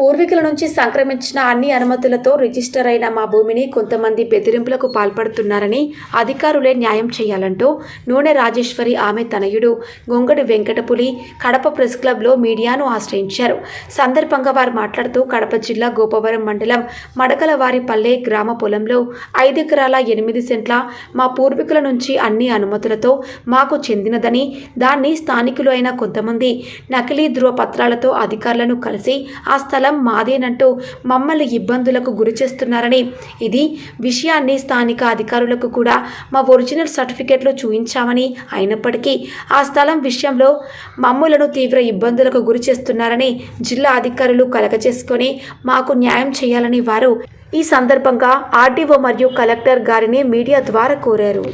పూర్వీకుల నుంచి సంక్రమించిన అన్ని అనుమతులతో రిజిస్టర్ అయిన మా భూమిని కొంతమంది బెదిరింపులకు పాల్పడుతున్నారని అధికారులే న్యాయం చేయాలంటూ నూనె రాజేశ్వరి ఆమె తనయుడు గొంగడి వెంకటపులి కడప ప్రెస్ క్లబ్లో మీడియాను ఆశ్రయించారు. సందర్భంగా వారు మాట్లాడుతూ కడప జిల్లా గోపవరం మండలం మడకలవారిపల్లె గ్రామ పొలంలో ఐదెకరాల ఎనిమిది సెంట్ల మా పూర్వీకుల నుంచి అన్ని అనుమతులతో మాకు చెందినదని దాన్ని స్థానికులు అయిన కొంతమంది నకిలీ ధృవపత్రాలతో అధికారులను కలిసి ఆ స్థలం మాదేనంటూ మమ్మల్ని ఇబ్బందులకు గురి చేస్తున్నారని. ఇది విషయాన్ని స్థానిక అధికారులకు కూడా మా ఒరిజినల్ సర్టిఫికెట్లో చూయించామని అయినప్పటికీ ఆ స్థలం విషయంలో మమ్ములను తీవ్ర ఇబ్బందులకు గురి చేస్తున్నారని జిల్లా అధికారులు కలగజేసుకొని మాకు న్యాయం చేయాలని వారు ఈ సందర్భంగా ఆర్డీఓ మరియు కలెక్టర్ గారిని మీడియా ద్వారా కోరారు.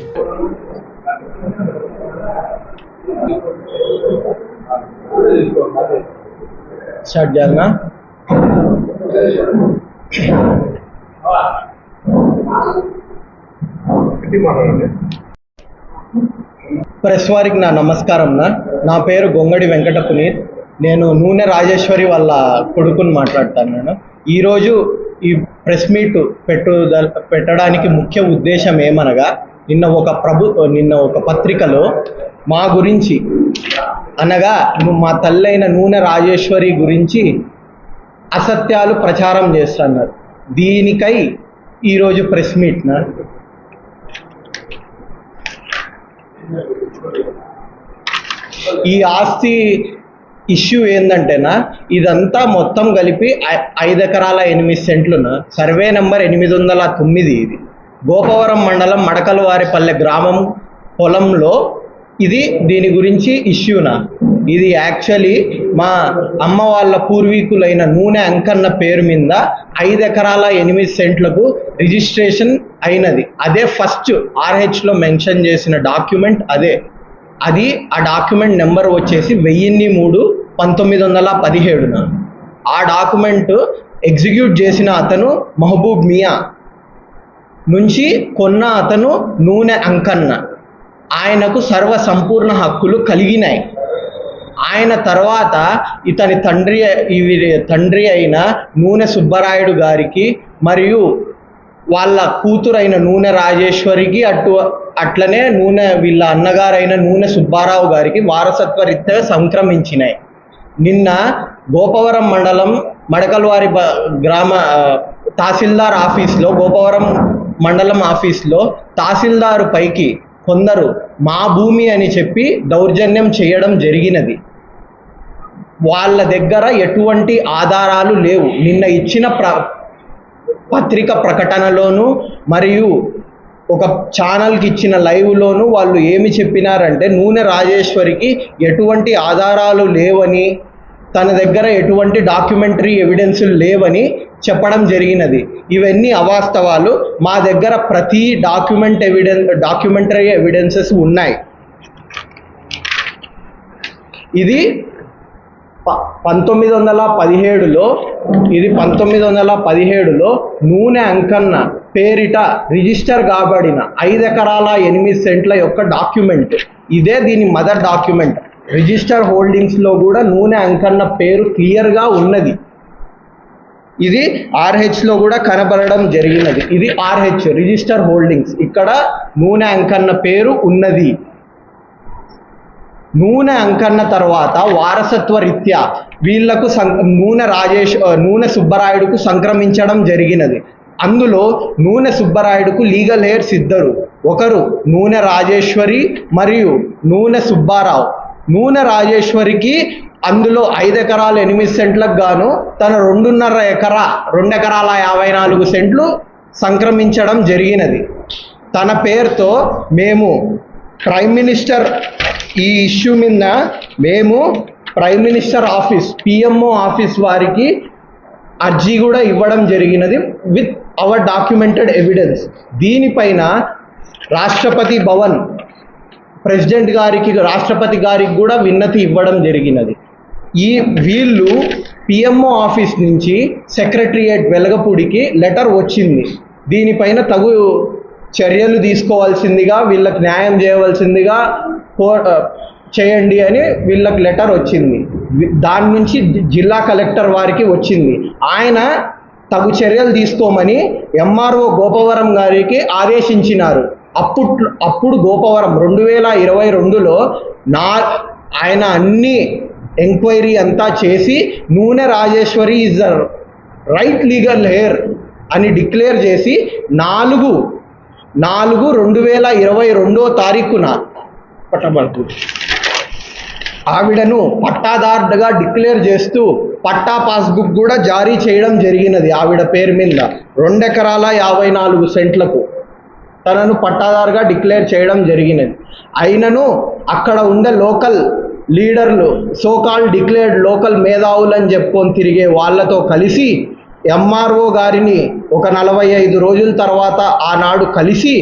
స్టార్ట్ చేయాలనా? ప్రెస్ వారికి నా నమస్కారం నా. నా పేరు గొంగడి వెంకట పునీత్ నేను నూనె రాజేశ్వరి వాళ్ళ కొడుకుని మాట్లాడతాను నేను. ఈరోజు ఈ ప్రెస్ మీట్ పెట్టుద పెట్టడానికి ముఖ్య ఉద్దేశం ఏమనగా నిన్న ఒక ప్రభు నిన్న ఒక పత్రికలో మా గురించి అనగా మా తల్లైన నూనె రాజేశ్వరి గురించి అసత్యాలు ప్రచారం చేస్తున్నారు. దీనికై ఈరోజు ప్రెస్ మీట్ నాడు ఈ ఆస్తి ఇష్యూ ఏంటంటేనా ఇదంతా మొత్తం కలిపి ఐ- ఐదు ఎకరాల ఎనిమిది సెంట్లున సర్వే నెంబర్ ఎనిమిది వందల తొమ్మిది ఇది. గోపవరం మండలం మడకలవారిపల్లె గ్రామం పొలంలో ఇది దీని గురించి ఇష్యూనా ఇది యాక్చువల్లీ మా అమ్మ వాళ్ళ పూర్వీకులైన నూనె అంకన్న పేరు మీద ఐదు ఎకరాల ఎనిమిది సెంట్లకు రిజిస్ట్రేషన్ అయినది. అదే ఫస్ట్ ఆర్హెచ్లో మెన్షన్ చేసిన డాక్యుమెంట్ అదే. అది ఆ డాక్యుమెంట్ నెంబర్ వచ్చేసి వెయ్యిన్ని మూడు పంతొమ్మిది వందల పదిహేడున ఆ డాక్యుమెంట్ ఎగ్జిక్యూట్ చేసిన అతను మహబూబ్ మియా. నుంచి కొన్న అతను నూనె అంకన్న. ఆయనకు సర్వ సంపూర్ణ హక్కులు కలిగినాయి. ఆయన తర్వాత ఇతని తండ్రి ఇవి తండ్రి అయిన నూనె సుబ్బరాయుడు గారికి మరియు వాళ్ళ కూతురైన నూనె రాజేశ్వరికి అటు అట్లనే నూనె వీళ్ళ అన్నగారైన నూనె సుబ్బారావు గారికి వారసత్వ రీత్యా సంక్రమించినాయి. నిన్న గోపవరం మండలం మడకల్వారి గ్రామ తహసీల్దార్ ఆఫీస్లో గోపవరం మండలం ఆఫీస్లో తహసీల్దారు పైకి కొందరు మా భూమి అని చెప్పి దౌర్జన్యం చేయడం జరిగినది. వాళ్ళ దగ్గర ఎటువంటి ఆధారాలు లేవు. నిన్న ఇచ్చిన ప్ర పత్రిక ప్రకటనలోను మరియు ఒక ఛానల్కి ఇచ్చిన లైవ్లోను వాళ్ళు ఏమి చెప్పినారంటే నూనె రాజేశ్వరికి ఎటువంటి ఆధారాలు లేవని తన దగ్గర ఎటువంటి డాక్యుమెంటరీ ఎవిడెన్సులు లేవని చెప్పడం జరిగినది. ఇవన్నీ అవాస్తవాలు. మా దగ్గర ప్రతి డాక్యుమెంట్ ఎవిడెన్ డాక్యుమెంటరీ ఎవిడెన్సెస్ ఉన్నాయి. ఇది ప- పంతొమ్మిది వందల పదిహేడులో ఇది పంతొమ్మిది వందల పదిహేడులో నూనె అంకన్న పేరిట రిజిస్టర్ కాబడిన ఐదు ఎకరాల ఎనిమిది సెంట్ల యొక్క డాక్యుమెంట్. ఇదే దీని మదర్ డాక్యుమెంట్. రిజిస్టర్ హోల్డింగ్స్లో కూడా నూనె అంకన్న పేరు క్లియర్గా ఉన్నది. ఇది ఆర్హెచ్లో కూడా కనబడడం జరిగినది. ఇది ఆర్హెచ్ రిజిస్టర్ హోల్డింగ్స్ ఇక్కడ నూనె అంకన్న పేరు ఉన్నది. నూనె అంకన్న తర్వాత వారసత్వ రీత్యా వీళ్ళకు సం నూనె రాజేష్ నూనె సుబ్బరాయుడుకు సంక్రమించడం జరిగినది. అందులో నూనె సుబ్బరాయుడుకు లీగల్ హెయిర్స్ ఇద్దరు. ఒకరు నూనె రాజేశ్వరి మరియు నూనె సుబ్బారావు. నూనె రాజేశ్వరికి అందులో ఐదు ఎకరాలు ఎనిమిది సెంట్లకు గాను తన రెండున్నర ఎకరా రెండు ఎకరాల యాభై నాలుగు సెంట్లు సంక్రమించడం జరిగినది. తన పేరుతో మేము ప్రైమ్ మినిస్టర్ ఈ ఇష్యూ మీద మేము prime minister office PMO office వారికి అర్జీ కూడా ఇవ్వడం జరిగినది విత్ అవర్ డాక్యుమెంటెడ్ ఎవిడెన్స్. దీనిపైన రాష్ట్రపతి భవన్ ప్రెసిడెంట్ గారికి రాష్ట్రపతి గారికి కూడా విన్నతి ఇవ్వడం జరిగినది. ఈ వీళ్ళు పిఎంఓ ఆఫీస్ నుంచి సెక్రటరియేట్ వెలగపూడికి లెటర్ వచ్చింది. దీనిపైన తగు చర్యలు తీసుకోవాల్సిందిగా వీళ్ళకి న్యాయం చేయవలసిందిగా కో చేయండి అని వీళ్ళకి లెటర్ వచ్చింది. దాని నుంచి జిల్లా కలెక్టర్ వారికి వచ్చింది. ఆయన తగు చర్యలు తీసుకోమని ఎంఆర్ఓ గోపవరం గారికి ఆదేశించినారు. అప్పుడు అప్పుడు గోపవరం రెండు వేల ఇరవై రెండులో నా ఆయన అన్ని ఎంక్వైరీ అంతా చేసి Nune Rajeswari is the right legal heir అని డిక్లేర్ చేసి నాలుగు నాలుగు రెండు వేల ఇరవై రెండో తారీఖున పట్టబడుతు ఆవిడను పట్టాదారుగా డిక్లేర్ చేస్తూ పట్టా పాస్బుక్ కూడా జారీ చేయడం జరిగినది ఆవిడ పేరు మీద. రెండెకరాల యాభై నాలుగు సెంట్లకు తనను పట్టాదారుగా డిక్లేర్ చేయడం జరిగినది. అయినను అక్కడ ఉండే లోకల్ లీడర్లు సోకాల్ డిక్లేర్డ్ లోకల్ మేధావులని చెప్పుకొని తిరిగే వాళ్ళతో కలిసి ఎంఆర్ఓ గారిని ఒక నలభై ఐదు రోజుల తర్వాత ఆనాడు కలిసి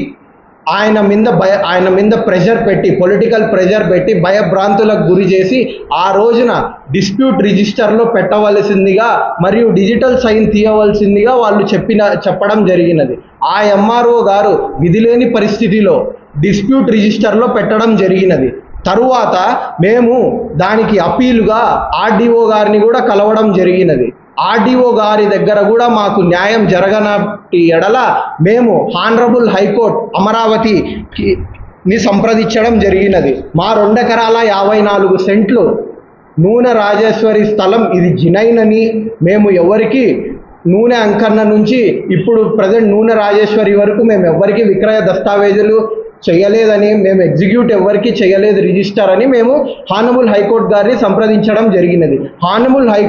ఆయన మీద భయ ఆయన మీద ప్రెషర్ పెట్టి పొలిటికల్ ప్రెషర్ పెట్టి భయభ్రాంతులకు గురి చేసి ఆ రోజున డిస్ప్యూట్ రిజిస్టర్లో పెట్టవలసిందిగా మరియు డిజిటల్ సైన్ తీయవలసిందిగా వాళ్ళు చెప్పిన చెప్పడం జరిగినది. ఆ ఎంఆర్ఓ గారు విధిలేని పరిస్థితిలో డిస్ప్యూట్ రిజిస్టర్లో పెట్టడం జరిగినది. తరువాత మేము దానికి అప్పీలుగా ఆర్డీఓ గారిని కూడా కలవడం జరిగినది. ఆర్డీఓ గారి దగ్గర కూడా మాకు న్యాయం జరగనటి ఎడల మేము హానరబుల్ హైకోర్ట్ అమరావతి ని సంప్రదించడం జరిగినది. మా రెండెకరాల యాభై నాలుగు సెంట్లు నూనె రాజేశ్వరి స్థలం ఇది జినైనని మేము ఎవరికి నూనె అంకన్న నుంచి ఇప్పుడు ప్రజెంట్ నూనె రాజేశ్వరి వరకు మేము ఎవరికి విక్రయ దస్తావేజులు చేయలేదని మేము ఎగ్జిక్యూట్ ఎవరికి చేయలేదు రిజిస్టర్ అని మేము హానబుల్ హైకోర్టు గారిని సంప్రదించడం జరిగినది. Honourable high